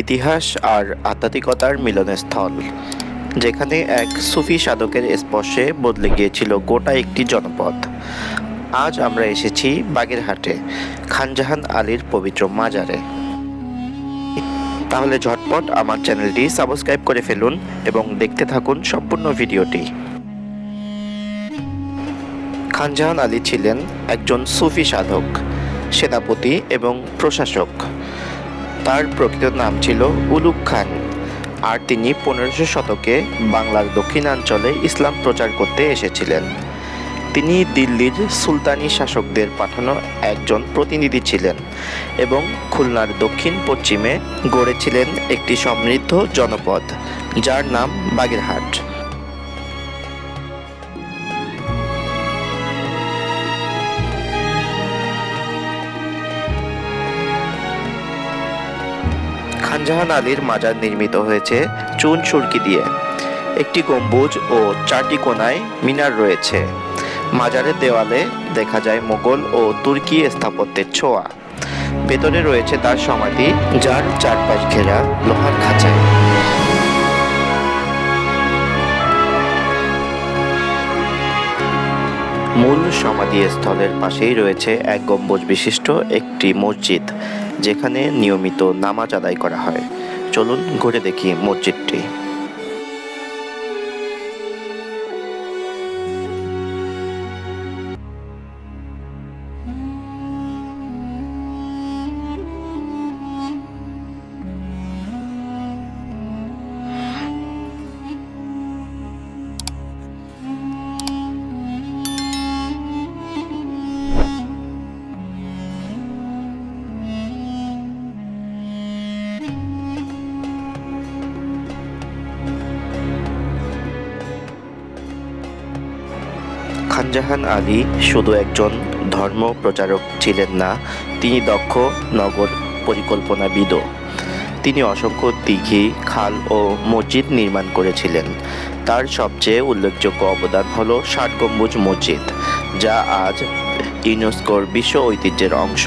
ইতিহাস আর আধ্যাত্মিকতার মিলনস্থল, যেখানে এক সুফি সাধকের স্পর্শে বদলে গিয়েছিল গোটা একটি জনপদ। আজ আমরা এসেছি বাগেরহাটে, খানজাহান আলীর পবিত্র মাজারে। তাহলে ঝটপট আমার চ্যানেলটি সাবস্ক্রাইব করে ফেলুন এবং দেখতে থাকুন সম্পূর্ণ ভিডিওটি। খানজাহান আলী ছিলেন একজন সুফি সাধক, সেনাপতি এবং প্রশাসক। তার প্রকৃত নাম ছিল উলুক খান। আর তিনি পনেরোশো শতকে বাংলার দক্ষিণাঞ্চলে ইসলাম প্রচার করতে এসেছিলেন। তিনি দিল্লির সুলতানি শাসকদের পাঠানো একজন প্রতিনিধি ছিলেন এবং খুলনার দক্ষিণ পশ্চিমে গড়েছিলেন একটি সমৃদ্ধ জনপদ, যার নাম বাগেরহাট। খানজাহান আলীর মাজার নির্মিত হয়েছে চুন সুরকি দিয়ে। একটি গম্বুজ ও চারটি কোনায় মিনার রয়েছে। মাজারের দেওয়ালে দেখা যায় মোগল ও তুর্কি স্থাপত্যের ছোঁয়া। ভেতরে রয়েছে তার সমাধি, যার চারপাশ ঘেরা লোহার খাঁচায়। মূল সমাধিস্থলের পাশেই রয়েছে এক গম্বুজ বিশিষ্ট একটি মসজিদ। যেখানে নিয়মিত নামাজ আদায় করা হয়। চলুন ঘুরে দেখি মসজিদটি। খানজাহান আলী শুধু একজন ধর্ম প্রচারক ছিলেন না, তিনি দক্ষ নগর পরিকল্পনাবিদও। তিনি অসংখ্য দিঘি, খাল ও মসজিদ নির্মাণ করেছিলেন। তার সবচেয়ে উল্লেখযোগ্য অবদান হল ষাট গম্বুজ মসজিদ, যা আজ ইউনেস্কোর বিশ্ব ঐতিহ্যের অংশ।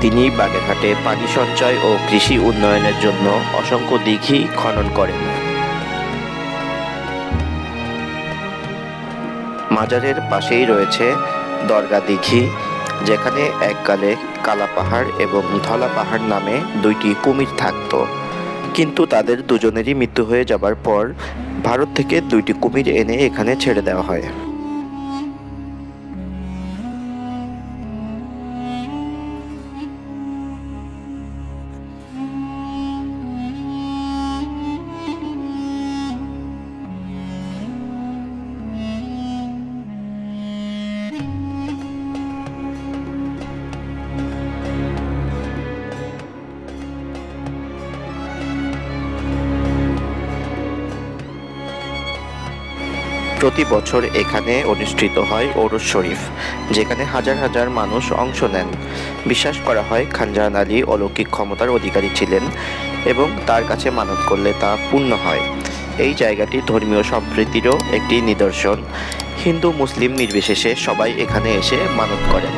তিনি বাগেরহাটে পানি সঞ্চয় ও কৃষি উন্নয়নের জন্য অসংখ্য দিঘি খনন করেন। মাজারের পাশেই রয়েছে দরগা দিঘি, যেখানে এককালে কালা পাহাড় এবং ধলা পাহাড় নামে দুইটি কুমির থাকত। কিন্তু তাদের দুজনেরই মৃত্যু হয়ে যাবার পর ভারত থেকে দুইটি কুমির এনে এখানে ছেড়ে দেওয়া হয়। প্রতি বছর এখানে অনুষ্ঠিত হয় ওরস শরীফ, যেখানে হাজার হাজার মানুষ অংশ নেন। বিশ্বাস করা হয় খানজাহান আলী অলৌকিক ক্ষমতার অধিকারী ছিলেন এবং তার কাছে মানত করলে তা পূর্ণ হয়। এই জায়গাটি ধর্মীয় সম্প্রীতিরও একটি নিদর্শন। হিন্দু, মুসলিম নির্বিশেষে সবাই এখানে এসে মানত করেন।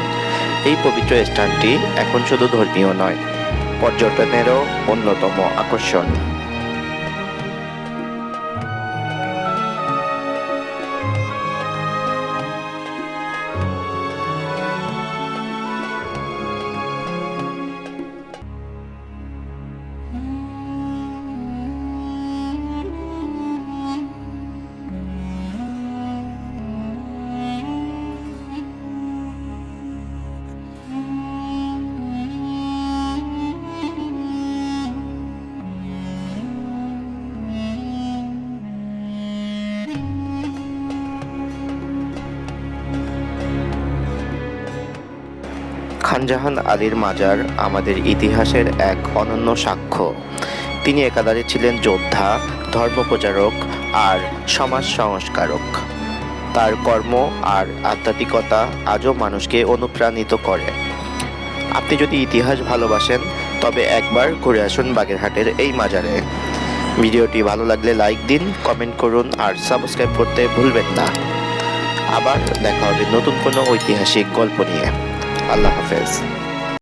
এই পবিত্র স্থানটি এখন শুধু ধর্মীয় নয়, পর্যটনেরও অন্যতম আকর্ষণ। খানজাহান আলীর মাজার আমাদের ইতিহাসের এক অনন্য সাক্ষ্য। তিনি একাধারে ছিলেন যোদ্ধা, ধর্মপ্রচারক আর সমাজ সংস্কারক। তার কর্ম আর আধ্যাত্মিকতা আজও মানুষকে অনুপ্রাণিত করে। আপনি যদি ইতিহাস ভালোবাসেন, তবে একবার ঘুরে আসুন বাগেরহাটের এই মাজারে। ভিডিওটি ভালো লাগলে লাইক দিন, কমেন্ট করুন আর সাবস্ক্রাইব করতে ভুলবেন না। আবার দেখা হবে নতুন কোনো ঐতিহাসিক গল্প নিয়ে। আল্লাহ হাফেজ।